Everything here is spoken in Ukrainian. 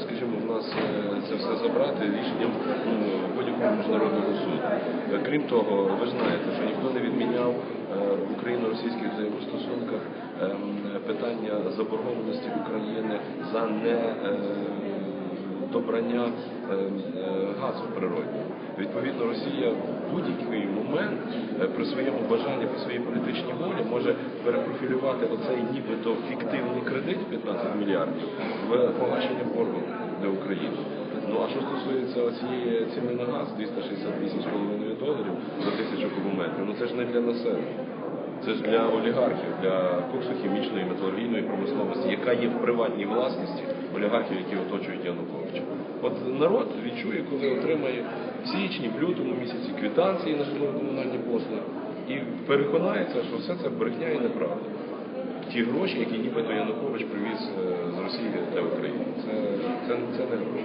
скажімо, в нас це все забрати рішенням ну, будь-якого міжнародного суду. Е, Крім того, ви знаєте, що ніхто не відміняв е, в україно-російських взаємостосунках ем, питання заборгованості України за не е, добрання е, е, газу природнього. Відповідно, Росія в будь-який момент при своєму бажанні, при своїй політичній волі може перепрофілювати оцей нібито фіктивний кредит 15 мільярдів в погашення боргу для України. Ну а що стосується цієї ціни на газ 268,5 доларів за тисячу кубометрів, ну це ж не для населення. Це ж для олігархів, для коксохімічної металургійної промисловості, яка є в приватній власності олігархів, які оточують Януковича. От народ відчує, коли отримає в січні, в лютому місяці квитанції на житлово-комунальні послуги, і переконається, що все це брехня і неправда. Ті гроші, які нібито Янукович привіз е, з Росії для України, це, це, це не гроші.